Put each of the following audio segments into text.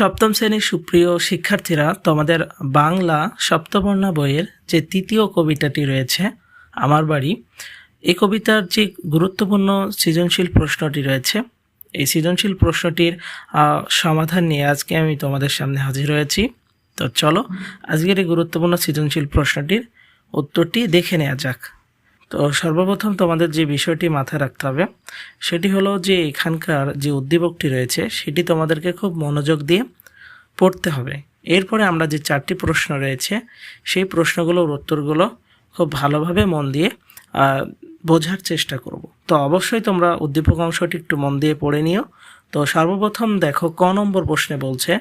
সপ্তম শ্রেণির সুপ্রিয় শিক্ষার্থীরা, তোমাদের বাংলা সপ্তবর্ণা বইয়ের যে তৃতীয় কবিতাটি রয়েছে, আমার বাড়ি, এই কবিতার যে গুরুত্বপূর্ণ সৃজনশীল প্রশ্নটি রয়েছে, এই সৃজনশীল প্রশ্নটির সমাধান নিয়ে আজকে আমি তোমাদের সামনে হাজির হয়েছি। তো চলো, আজকের এই গুরুত্বপূর্ণ সৃজনশীল প্রশ্নটির উত্তরটি দেখে নেওয়া যাক। তো সর্বপ্রথম তোমাদের যে বিষয়টি মাথায় রাখতে হবে, সেটি হলো যে এখানকার যে উদ্দীপকটি রয়েছে, সেটি তোমাদেরকে খুব মনোযোগ দিয়ে পড়তে হবে। এরপরে আমরা যে চারটি প্রশ্ন রয়েছে, সেই প্রশ্নগুলোর উত্তরগুলো খুব ভালোভাবে মন দিয়ে বোঝার চেষ্টা করব। তো অবশ্যই তোমরা উদ্দীপক অংশটি একটু মন দিয়ে পড়ে নিও। তো সর্বপ্রথম দেখো, ক নম্বর প্রশ্নে বলছে,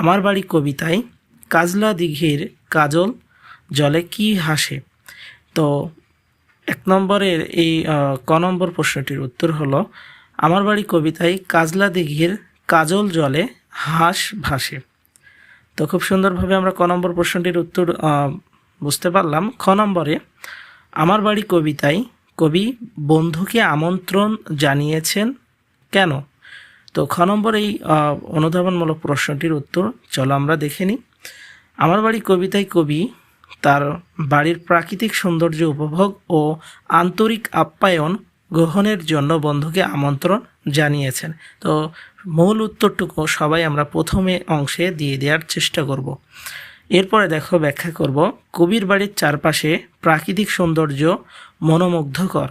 আমার বাড়ি কবিতায় কাজলা দিঘির কাজল জলে কি হাসে? তো এক নম্বরের এই ক নম্বর প্রশ্নটির উত্তর হলো, আমার বাড়ি কবিতায় কাজলা দিঘির কাজল জলে হাঁস ভাসে। তো খুব সুন্দরভাবে আমরা ক নম্বর প্রশ্নটির উত্তর বুঝতে পারলাম। খ নম্বরে, আমার বাড়ি কবিতায় কবি বন্ধুকে আমন্ত্রণ জানিয়েছেন কেন? তো খ নম্বর এই অনুধাবনমূলক প্রশ্নটির উত্তর, চলো আমরা দেখে নিই। আমার বাড়ি কবিতায় কবি তার বাড়ির প্রাকৃতিক সৌন্দর্য উপভোগ ও আন্তরিক আপ্যায়ন গ্রহণের জন্য বন্ধুকে আমন্ত্রণ জানিয়েছেন। তো মূল উত্তরটুকু সবাই আমরা প্রথমে অংশে দিয়ে দেওয়ার চেষ্টা করব। এরপরে দেখো ব্যাখ্যা করব। কবির বাড়ির চারপাশে প্রাকৃতিক সৌন্দর্য মনোমুগ্ধকর।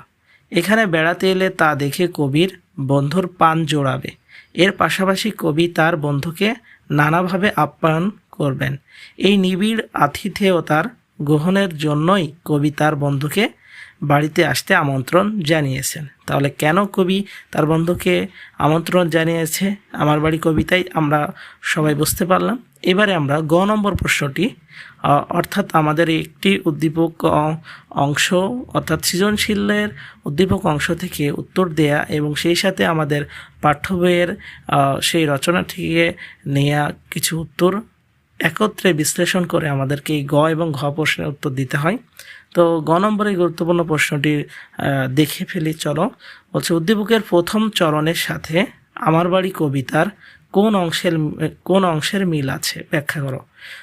এখানে বেড়াতে এলে তা দেখে কবির বন্ধুর পান জোড়াবে। এর পাশাপাশি কবি তার বন্ধুকে নানাভাবে আপ্যায়ন করবেন। এই নিবিড় আতিথেয়তার গ্রহণের জন্যই কবি তার বন্ধুকে বাড়িতে আসতে আমন্ত্রণ জানিয়েছেন। তাহলে কেন কবি তার বন্ধুকে আমন্ত্রণ জানিয়েছে? আমার বাড়ি কবিতায় আমরা সবাই বুঝতে পারলাম। এবারে আমরা গ নম্বর প্রশ্নটি অর্থাৎ আমাদের একটি উদ্দীপক অংশ, অর্থাৎ সৃজনশীলের উদ্দীপক অংশ থেকে উত্তর দেয়া এবং সেই সাথে আমাদের পাঠ্য বইয়ের সেই রচনা থেকে নেয়া কিছু উত্তর একত্রে বিশ্লেষণ করে আমাদেরকে এই গ এবং ঘ প্রশ্নের উত্তর দিতে হয়। তো গ নম্বরে গুরুত্বপূর্ণ প্রশ্নটি দেখে ফেলি, চলো। বলছে, উদ্দীপকের প্রথম চরণের সাথে আমার বাড়ি কবিতার কোন অংশের কোন অংশের মিল আছে? ব্যাখ্যা করো।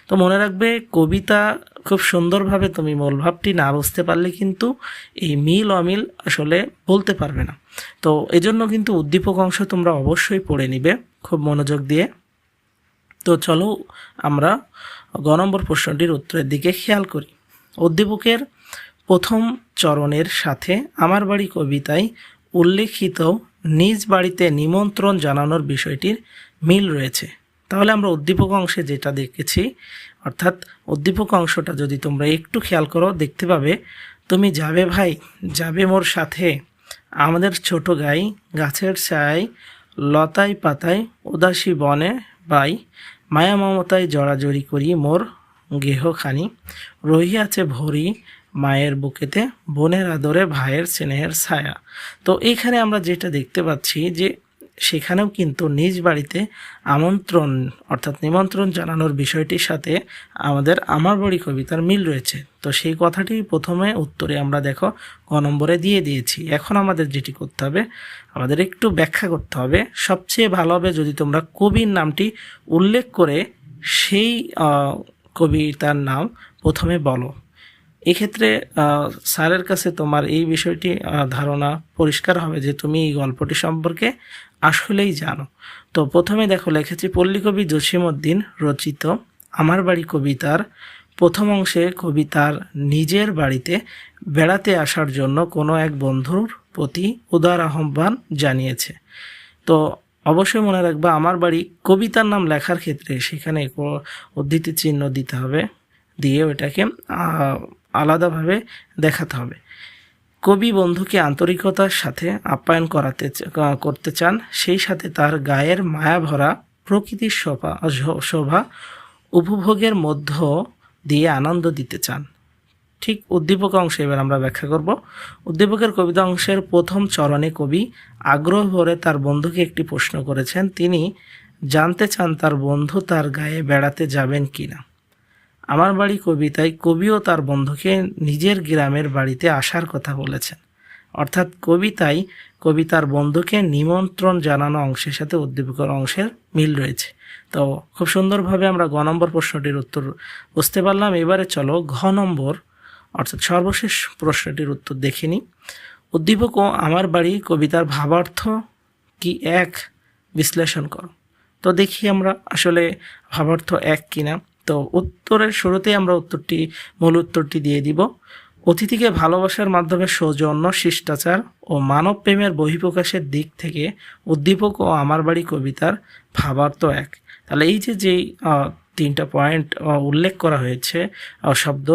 তো মনে রাখবে, কবিতা খুব সুন্দরভাবে তুমি মূলভাবটি না বুঝতে পারলে কিন্তু এই মিল, অমিল আসলে বলতে পারবে না। তো এজন্য কিন্তু উদ্দীপক অংশ তোমরা অবশ্যই পড়ে নিবে, খুব মনোযোগ দিয়ে। তো চলো আমরা গ নম্বর প্রশ্নটির উত্তরের দিকে খেয়াল করি। উদ্দীপকের প্রথম চরণের সাথে আমার বাড়ি কবিতায় উল্লেখিত নিজ বাড়িতে নিমন্ত্রণ জানানোর বিষয়টির মিল রয়েছে। তাহলে আমরা উদ্দীপক অংশে যেটা দেখেছি, অর্থাৎ উদ্দীপক অংশটা যদি তোমরা একটু খেয়াল করো, দেখতে পাবে, তুমি যাবে ভাই, যাবে মোর সাথে। আমাদের ছোট গাই গাছের ছায় লতায় পাতায় উদাসী বনে বাই মায়া মমতায় জড়াজড়ি করি মোর গেহখানি। রহিয়াছে ভরি মায়ের বুকেতে, বোনের আদরে ভাইয়ের স্নেহের ছায়া। তো এইখানে আমরা যেটা দেখতে পাচ্ছি যে সেখানেও কিন্তু নিজ বাড়িতে আমন্ত্রণ, অর্থাৎ নিমন্ত্রণ জানানোর বিষয়টির সাথে আমাদের আমার বাড়ি কবিতার মিল রয়েছে। তো সেই কথাটি প্রথমে উত্তরে আমরা দেখো, ক নম্বরে দিয়ে দিয়েছি। এখন আমাদের যেটি করতে হবে, আমাদের একটু ব্যাখ্যা করতে হবে। সবচেয়ে ভালো হবে যদি তোমরা কবির নামটি উল্লেখ করে সেই কবিতার নাম প্রথমে বলো। এক্ষেত্রে স্যারের কাছে তোমার এই বিষয়টি ধারণা পরিষ্কার হবে যে তুমি এই গল্পটি সম্পর্কে আসলেই জানো। তো প্রথমে দেখো, লিখেছি, পল্লীকবি জসিমউদ্দিন রচিত আমার বাড়ি কবিতার প্রথম অংশে কবিতার নিজের বাড়িতে বেড়াতে আসার জন্য কোনো এক বন্ধুর প্রতি উদার আহ্বান জানিয়েছে। তো অবশ্যই মনে রাখবা, আমার বাড়ি কবিতার নাম লেখার ক্ষেত্রে সেখানে উদ্ধৃতি চিহ্ন দিতে হবে, দিয়ে ওটাকে আলাদাভাবে দেখাতে হবে। কবি বন্ধুকে আন্তরিকতার সাথে আপ্যায়ন করাতে করতে চান, সেই সাথে তার গায়ের মায়া ভরা প্রকৃতির শোভা শোভা উপভোগের মধ্য দিয়ে আনন্দ দিতে চান। ঠিক উদ্দীপক অংশে এবার আমরা ব্যাখ্যা করব। উদ্দীপকের কবিতা অংশের প্রথম চরণে কবি আগ্রহ ভরে তার বন্ধুকে একটি প্রশ্ন করেছেন, তিনি, জানতে চান তার বন্ধু তার গায়ে বেড়াতে যাবেন কিনা? আমার বাড়ি কবিতায় কবিও তার বন্ধুকে নিজের গ্রামের বাড়িতে আসার কথা বলেছেন। অর্থাৎ কবিতায় কবিতার বন্ধুকে নিমন্ত্রণ জানানো অংশের সাথে উদ্দীপকের অংশের মিল রয়েছে। তো খুব সুন্দরভাবে আমরা গ নম্বর প্রশ্নটির উত্তর বুঝতে পারলাম। এবারে চলো ঘ নম্বর, অর্থাৎ সর্বশেষ প্রশ্নটির উত্তর দেখে নিই। উদ্দীপক, ও আমার বাড়ি কবিতার ভাবার্থ কি এক? বিশ্লেষণ করো। তো দেখি আমরা আসলে ভাবার্থ এক কিনা। তো উত্তরের শুরুতেই আমরা উত্তরটি, মূল উত্তরটি দিয়ে দিব। অতিথিকে ভালোবাসার মাধ্যমে সৌজন্য, শিষ্টাচার ও মানব প্রেমের বহিঃপ্রকাশের দিক থেকে উদ্দীপক ও আমার বাড়ি কবিতার ভাবার্থ এক। তাহলে এই যে যেই তিনটা পয়েন্ট উল্লেখ করা হয়েছে শব্দ,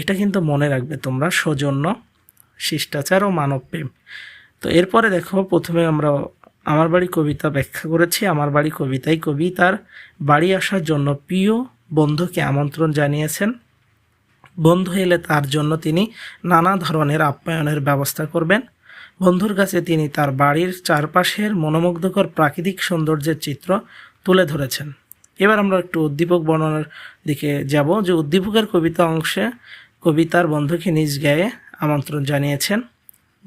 এটা কিন্তু মনে রাখবে তোমরা, সৌজন্য, শিষ্টাচার ও মানব প্রেম। তো এরপরে দেখো, প্রথমে আমরা আমার বাড়ি কবিতা ব্যাখ্যা করেছি, আমার বাড়ি কবিতায় কবি তার বাড়ি আসার জন্য প্রিয় বন্ধুকে আমন্ত্রণ জানিয়েছেন। বন্ধু এলে তার জন্য তিনি নানা ধরনের আপ্যায়নের ব্যবস্থা করবেন। বন্ধুর কাছে তিনি তার বাড়ির চারপাশের মনোমুগ্ধকর প্রাকৃতিক সৌন্দর্যের চিত্র তুলে ধরেছেন। এবার আমরা একটু উদ্দীপক বর্ণনার দিকে যাব যে উদ্দীপকের কবিতা অংশে কবিতার বন্ধুকে নিজ গায়ে আমন্ত্রণ জানিয়েছেন।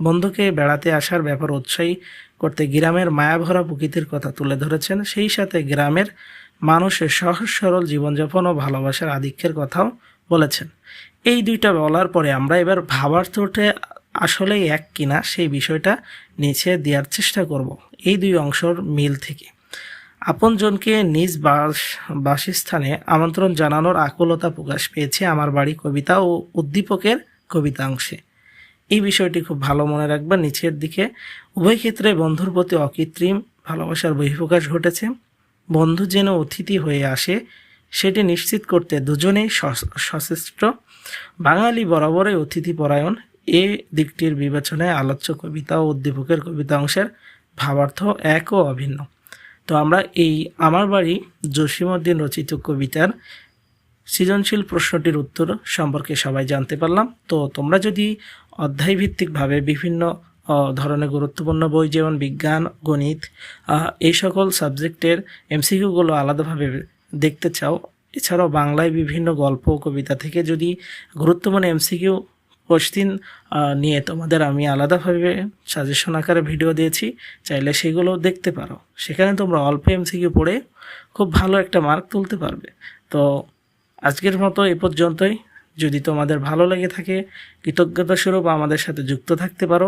বন্ধুকে বেড়াতে আসার ব্যাপার উৎসাহী করতে গ্রামের মায়াভরা প্রকৃতির কথা তুলে ধরেছেন। সেই সাথে গ্রামের মানুষের সহজ, সরল জীবনযাপন ও ভালোবাসার আধিক্যের কথাও বলেছেন। এই দুইটা বলার পরে আমরা এবার ভাবার্থটা আসলেই এক কিনা সেই বিষয়টা নিচে দেওয়ার চেষ্টা করব। এই দুই অংশর মিল থেকে। আপনজনকে নিজ বাস, বাসস্থানে আমন্ত্রণ জানানোর আকুলতা প্রকাশ পেয়েছে আমার বাড়ি কবিতা ও উদ্দীপকের কবিতা অংশে এই বিষয়টি খুব ভালো মনে রাখবা নিচের দিকে উভয় ক্ষেত্রে বন্ধুর প্রতি অকৃত্রিম ভালোবাসার বহিঃপ্রকাশ ঘটেছে। বন্ধু যেন অতিথি হয়ে আসে, সেটি নিশ্চিত করতে দুজনেই সচেষ্ট বাঙালি বরাবরই অতিথি পরায়ণ এ দিকটির বিবেচনায় আলোচ্য কবিতা ও উদ্দীপকের কবিতা অংশের ভাবার্থ এক ও অভিন্ন। তো আমরা এই আমার বাড়ি জসিমউদ্দিন রচিত কবিতার সৃজনশীল প্রশ্নটির উত্তর সম্পর্কে সবাই জানতে পারলাম। তো তোমরা যদি অধ্যায়ভিত্তিকভাবে বিভিন্ন ধরনের গুরুত্বপূর্ণ বই যেমন বিজ্ঞান, গণিত এই সকল সাবজেক্টের এমসিকিউগুলো আলাদাভাবে দেখতে চাও। এছাড়াও বাংলায় বিভিন্ন গল্প, কবিতা থেকে যদি গুরুত্বপূর্ণ এমসিকিউ কোশ্চিন নিয়ে তোমাদের আমি আলাদাভাবে সাজেশন আকারে ভিডিও দিয়েছি, চাইলে সেগুলো দেখতে পারো। সেখানে তোমরা অল্প এমসিকিউ পড়ে খুব ভালো একটা মার্ক তুলতে পারবে। তো আজকের মতো এ পর্যন্তই। যদি তোমাদের ভালো লেগে থাকে কৃতজ্ঞতা স্বরূপ আমাদের সাথে যুক্ত থাকতে পারো।